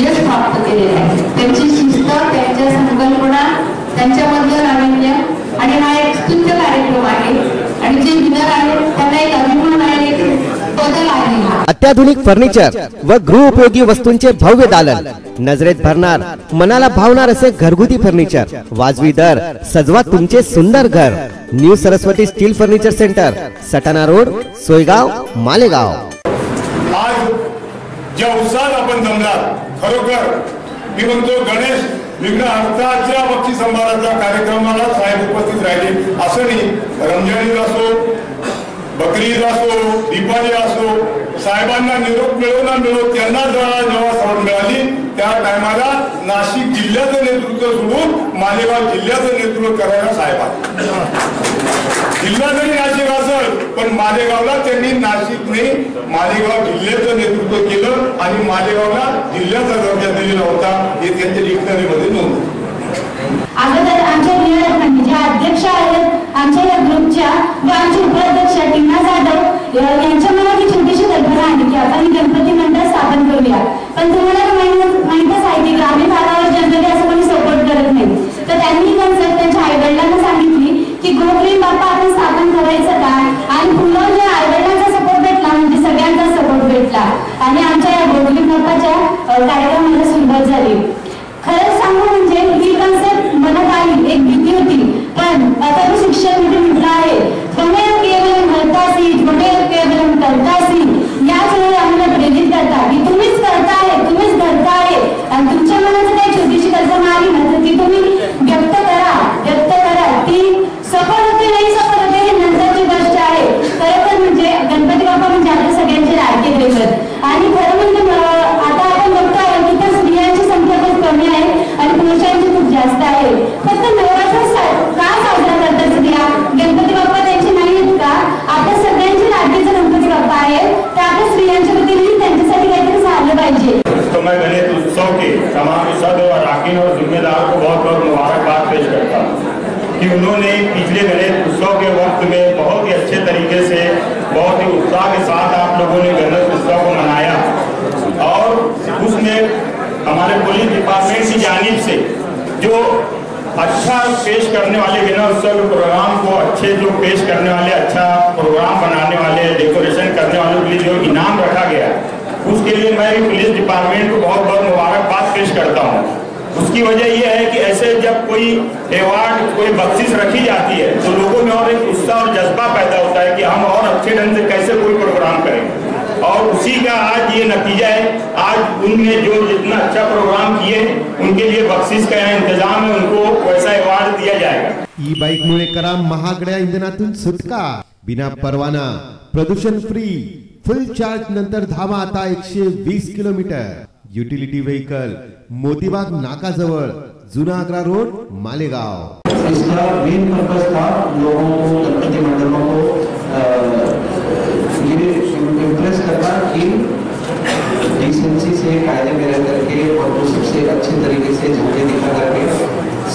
यश प्राप्त केलेले आहे. त्यांची शिस्त त्यांच्या संकल्पना त्यांच्यामधलं नाविन्य आणि हा एक स्तुत्य कार्यक्रम आहे. आणि जे विनर आहेत त्यांना एक अभिमान आहे बदल आहे अत्याधुनिक फर्निचर व गृहोपयोगी वस्तूंचे भव्य दालन. नजरेत भरणार मनाला भावणार असे घरगुती फर्निचर. वाजवी दर सजवा तुमचे सुंदर घर. New Saraswati steel furniture centre Satana road Soygaon Malegaon. ज्या उत्साहात आपण जमलात खरोखर. मी म्हणतो गणेश विघ्न अर्थाच्या बक्षी समाराच्या कार्यक्रमाला साहेब उपस्थित राहिले. असं नाही रमजान ईद असो बकरी ईद असो दीपावली असो साहेबांना निरोप मिळो ना मिळो त्यांना जेव्हा जेव्हा सवड मिळाली त्या टायमाला नाशिक जिल्ह्याचं नेतृत्व सोडून मालेगाव जिल्ह्याचं नेतृत्व करायला साहेब जिल्हा जरी नाशिक पण मालेगावला त्यांनी नाशिकने मालेगाव जिल्ह्याचं नेतृत्व केलं आणि मालेगावला जिल्ह्याचा दर्जा दिलेला होता हे त्यांच्या डिक्शनरीमध्ये नोंद. अगोदर आमच्या विनोद ज्या अध्यक्ष आहेत आमच्या या ग्रुपच्या व आमचे उपाध्यक्ष टीना जाधव यांच्या मनात ही छोटीशी कल्पना आली की आपण ही गणपती मंडळ स्थापन करूया. पण तुम्हाला माहितच आहे की ग्रामीण भागावर जनरली असं कोणी सपोर्ट करत नाही. तर त्यांनी कन्सेप्ट त्यांच्या आईवडिलांना सांगितली की गोप्रेम बाप्पा आपण स्थापन करायचं काय आणि पुन्हा जे आईवडिलांचा सपोर्ट भेटला म्हणजे सगळ्यांचा सपोर्ट भेटला आणि आमच्या या गोगली बाप्पाच्या कार्यक्रमाला सुरुवात झाली. खरंच सांगू म्हणजे ही कन्सेप्ट मनात आली एक भीती होती. पण आता मी शिक्षण म्हणजे बहुत मुबारकबाद पेश करता हूँ कि उन्होंने पिछले गणेश उत्सव के वक्त में बहुत ही अच्छे तरीके से, बहुत ही उत्साह के साथ आप लोगों ने गणेश उत्सव को मनाया। और उसमें हमारे पुलिस डिपार्टमेंट की जानिब से जो अच्छा पेश करने वाले गणेश उत्सव प्रोग्राम को अच्छे जो पेश करने वाले अच्छा प्रोग्राम बनाने वाले, डेकोरेशन करने वालों के लिए जो इनाम रखा गया, उसके लिए मैं पुलिस डिपार्टमेंट को बहुत बहुत मुबारकबाद पेश करता हूँ। उसकी वजह यह है कि ऐसे जब कोई अवार्ड कोई बख्शिश रखी जाती है तो लोगों में और एक उत्साह और जज्बा पैदा होता है कि हम और अच्छे ढंग से कैसे कोई प्रोग्राम करें और उसी का आज ये नतीजा है, आज उनने जो जितना अच्छा प्रोग्राम किए, उनके लिए बख्शिश का इंतज़ाम है, उनको वैसा अवार्ड दिया जाएगा। ई बाईक मुळे करा महागड्या इंधनातून सुटका। बिना परवाना, प्रदूषण फ्री फुल चार्ज नंतर धावा आता एकशे वीस किलोमीटर. युटिलिटी व्हेकल मोतीबाग नाकाजवळ जुना आग्रा रोड, मालेगाव. इसका मेन था लोगों को, गणपति को ये इम्प्रेस करना कि डिसेंसी से, कायदे में रह करके, और वो सबसे अच्छे तरीके से दिखा करके,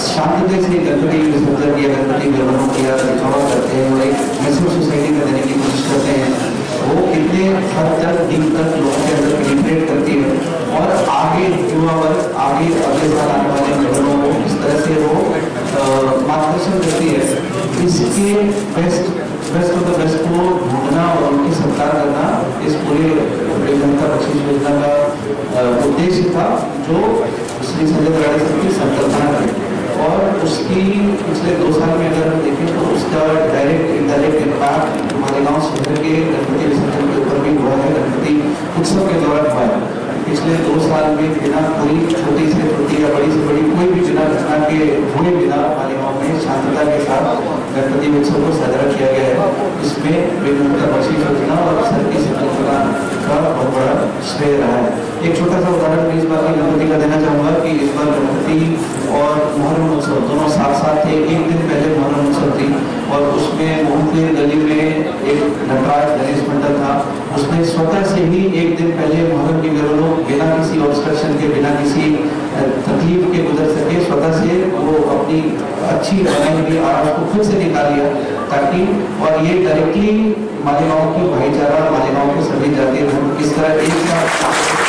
शांतता से गणपति विसर्जन गणपति किया, दिखावा करते हैं, और एक सोसाइटी देने की कोशिश करते हैं। वो कितने हद तक दिन तक लोगों के अंदर पेनिट्रेट करती है और आगे युवा वर्ग, आगे अगले साल आने वाले मेहमानों को किस तरह से वो मार्गदर्शन करती है। इसके best best of the best को ढूंढना और उनकी सत्कार करना इस पूरे जनता बख्शिश योजना का उद्देश्य था जो श्री संजय दराड़े साहब की संकल्पना थी। और उसकी पिछले दो साल में अगर हम देखें तो उसका डायरेक्ट इनडायरेक्ट इम्पैक्ट गाँव शहर के गणपति विसर्जन के ऊपर भी हुआ है, गणपति उत्सव के दौरान हुआ है। पिछले दो साल में बिना कोई छोटी से छोटी या बड़ी से बड़ी कोई भी बिना घटना के, हुए बिना हमारे में शांतता के साथ गणपति उत्सव को साझा किया गया है। इसमें विभिन्न बसी योजना और सर की संकल्पना का बहुत बड़ा श्रेय रहा है। एक छोटा सा उदाहरण मैं इस बार की गणपति का देना चाहूँगा कि इस बार गणपति और मुहर्रम उत्सव दोनों साथ साथ थे, एक दिन पहले मुहर्रम उत्सव थी और उसमें मोहनपुर गली में एक नटराज गणेश मंडल था। उसने स्वतः से ही एक दिन पहले मुहर्रम के लोग बिना किसी ऑब्स्ट्रक्शन के, बिना किसी तकलीफ़ के गुजर सके, स्वतः से वो अपनी अच्छी बनाई हुई आवाज़ को खुद से निकाल लिया ताकि, और ये डायरेक्टली मालेगांव की भाईचारा, मालेगांव के सभी जातीय धर्म किस तरह एक साथ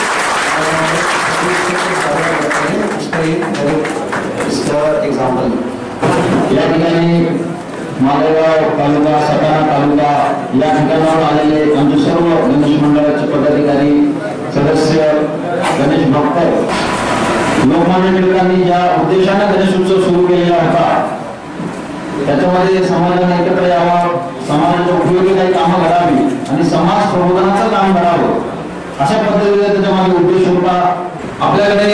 मालेगाव तालुका सटाणा तालुका या ठिकाणावर आलेले आमचे सर्व गणेश मंडळाचे पदाधिकारी सदस्य गणेश भक्त लोकमान्य टिळकांनी ज्या उद्देशाने गणेश उत्सव सुरू केलेला होता त्याच्यामध्ये समाजाने एकत्र यावं समाजाच्या उपयोगी काही कामं करावी आणि समाज प्रबोधनाचं काम करावं अशा पद्धतीने त्याच्यामागे उद्देश होता. आपल्याकडे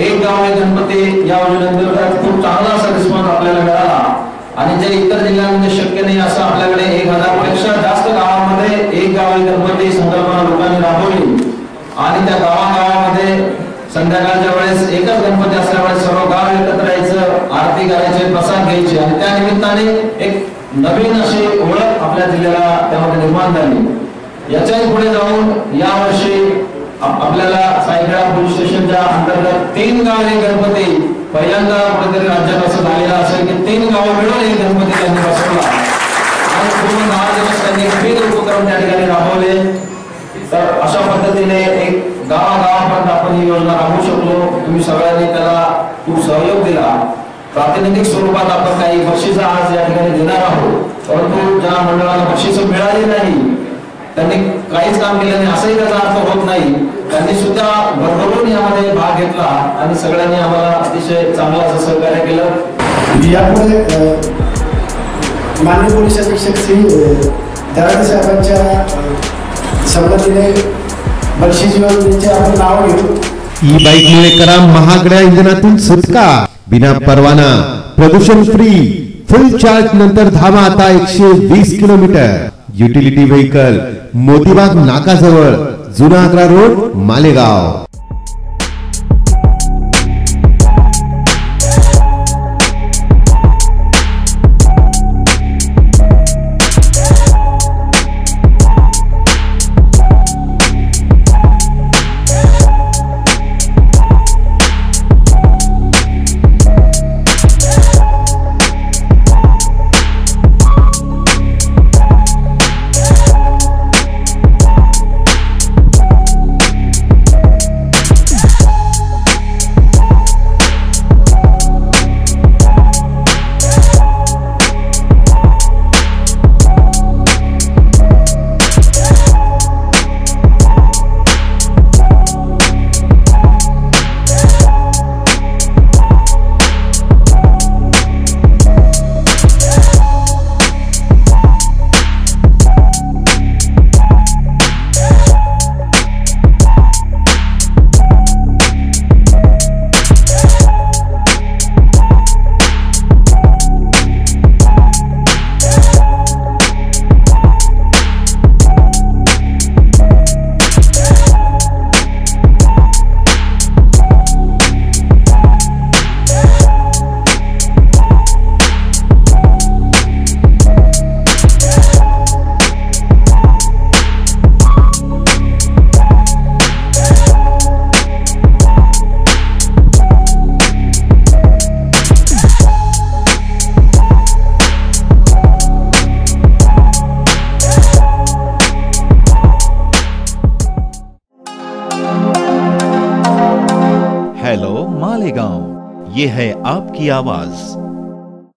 एक गाव एक गणपती या योजनेअंतर्गत खूप चांगला असा रिस्पॉन्स आपल्याला मिळाला आणि जे इतर जिल्ह्यांमध्ये शक्य नाही असं आपल्याकडे एक हजारपेक्षा जास्त गावामध्ये एक गाव एक गणपती संकल्पना लोकांनी राबवली आणि त्या गावागावामध्ये संध्याकाळच्या वेळेस एकच गणपती असल्यामुळे सर्व गाव एकत्र यायचं आरती करायचे प्रसाद घ्यायचे. आणि त्या निमित्ताने एक नवीन अशी ओळख आपल्या जिल्ह्याला त्यामध्ये निर्माण झाली. याच्याही पुढे जाऊन यावर्षी वर्षी आपल्याला सायखेडा पोलीस स्टेशनच्या अंतर्गत तीन गाव गणपती पहिल्यांदा कुठेतरी राज्यात असं झालेलं असेल की तीन गाव मिळून एक गणपती त्यांनी बसवला. आणि पूर्ण दहा दिवस त्यांनी विविध उपक्रम त्या ठिकाणी राबवले. तर अशा पद्धतीने आपण ही योजना राबवू शकलो. तुम्ही सगळ्यांनी त्याला खूप सहयोग दिला. प्रातिनिधिक स्वरूपात आपण काही बक्षिस आज या ठिकाणी देणार आहोत. परंतु ज्या मंडळाला बक्षिस मिळाली नाही त्यांनी काहीच काम केलं नाही असंही त्याचा अर्थ होत नाही. त्यांनी सुद्धा भरभरून यामध्ये भाग घेतला आणि सगळ्यांनी आम्हाला अतिशय चांगलं असं सहकार्य केलं. यापुढे अ, माननीय पोलीस अधीक्षक श्री अ, दराडे साहेबांच्या संमतीने बक्षीस योजनेचे आपण नाव घेऊ ई बाईक मुळे करा महागड्या इंधनातून सुटका. बिना परवाना प्रदूषण फ्री फुल चार्ज नंतर धावा आता एकशे वीस किलोमीटर. युटिलिटी व्हेकल मोतीबाग नाकाजवळ जुना आग्रा रोड मालेगाव. की आवाज़।